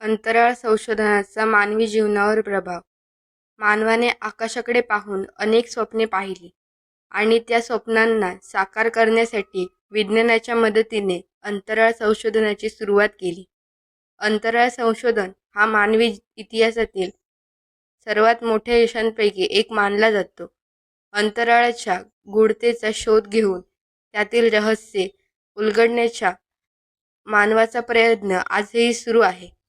अंतराळ संशोधनाचा मानवी जीवनावर प्रभाव. मानवाने आकाशाकडे पाहून अनेक स्वप्ने पाहिली आणि त्या स्वप्नांना साकार करण्यासाठी विज्ञानाच्या मदतीने अंतराळ संशोधनाची सुरुवात केली. अंतराळ संशोधन हा मानवी इतिहासातील सर्वात मोठ्या यशांपैकी एक मानला जातो. अंतराळाच्या गूढतेचा शोध घेऊन त्यातील रहस्ये उलगडण्याच्या मानवाचा प्रयत्न आजही सुरू आहे.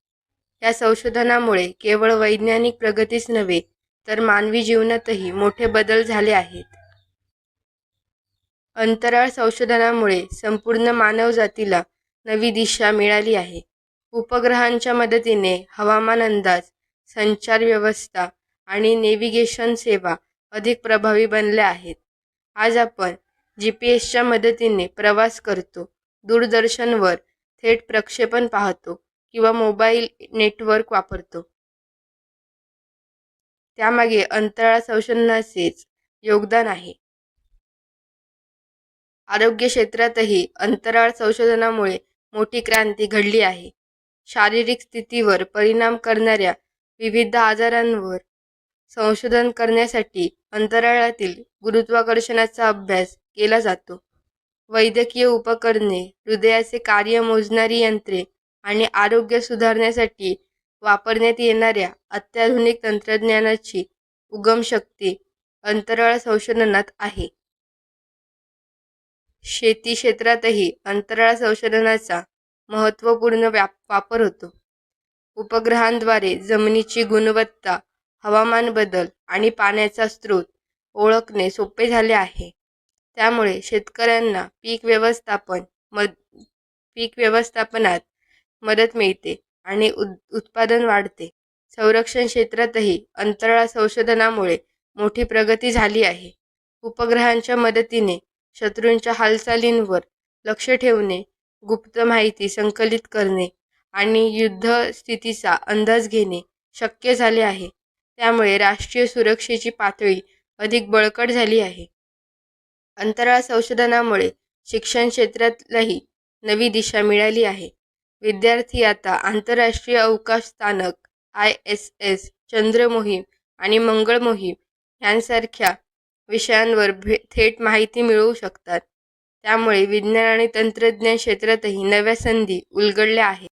या संशोधनामुळे केवळ वैज्ञानिक प्रगतीच नव्हे तर मानवी जीवनातही मोठे बदल झाले आहेत. अंतराळ संशोधनामुळे संपूर्ण मानवजातीला नवी दिशा मिळाली आहे. उपग्रहांच्या मदतीने हवामान अंदाज संचार व्यवस्था आणि नेव्हिगेशन सेवा अधिक प्रभावी बनल्या आहेत. आज आपण जी पी एसच्या मदतीने प्रवास करतो दूरदर्शनवर थेट प्रक्षेपण पाहतो किंवा मोबाईल नेटवर्क वापरतो. त्यामागे अंतराळ संशोधनाचेच योगदान आहे. आरोग्य क्षेत्रातही अंतराळ संशोधनामुळे मोठी क्रांती घडली आहे. शारीरिक स्थितीवर परिणाम करणाऱ्या विविध आजारांवर संशोधन करण्यासाठी अंतराळातील गुरुत्वाकर्षणाचा अभ्यास केला जातो. वैद्यकीय उपकरणे हृदयाचे कार्य मोजणारी यंत्रे आणि आरोग्य सुधारण्यासाठी वापरण्यात येणाऱ्या अत्याधुनिक तंत्रज्ञानाची उगमशक्ती अंतराळ संशोधनात आहे. शेती क्षेत्रातही अंतराळ संशोधनाचा महत्त्वपूर्ण व्याप वापर होतो. उपग्रहांद्वारे जमिनीची गुणवत्ता हवामान बदल आणि पाण्याचा स्रोत ओळखणे सोपे झाले आहे. त्यामुळे शेतकऱ्यांना पीक व्यवस्थापन मद पीक व्यवस्थापनात मदत मिळते आणि उद उत्पादन वाढते. संरक्षण क्षेत्रातही अंतराळ संशोधनामुळे मोठी प्रगती झाली आहे. उपग्रहांच्या मदतीने शत्रूंच्या हालचालींवर लक्ष ठेवणे गुप्त माहिती संकलित करणे आणि युद्ध स्थितीचा अंदाज घेणे शक्य झाले आहे. त्यामुळे राष्ट्रीय सुरक्षेची पातळी अधिक बळकट झाली आहे. अंतराळ संशोधनामुळे शिक्षण क्षेत्रातलाही नवी दिशा मिळाली आहे. विद्यार्थी आता आंतरराष्ट्रीय अवकाश स्थानक आय एस एस चंद्र मोहीम आणि मंगळ मोहीम यांसारख्या विषयांवर भे थेट माहिती मिळवू शकतात. त्यामुळे विज्ञान आणि तंत्रज्ञान क्षेत्रातही नव्या संधी उलगडल्या आहेत.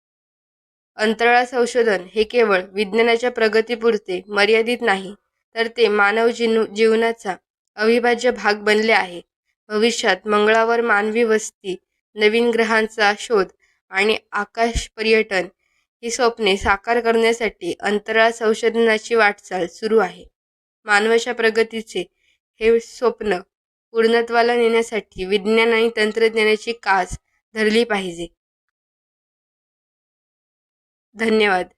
अंतराळ संशोधन हे केवळ विज्ञानाच्या प्रगतीपुरते मर्यादित नाही तर ते मानव जीव जीवनाचा अविभाज्य भाग बनले आहे. भविष्यात मंगळावर मानवी वस्ती नवीन ग्रहांचा शोध आणि आकाश पर्यटन ही स्वप्ने साकार करण्यासाठी अंतराळ संशोधनाची वाटचाल सुरू आहे. मानवाच्या प्रगतीचे हे स्वप्न पूर्णत्वाला नेण्यासाठी विज्ञान आणि तंत्रज्ञानाची कास धरली पाहिजे. धन्यवाद.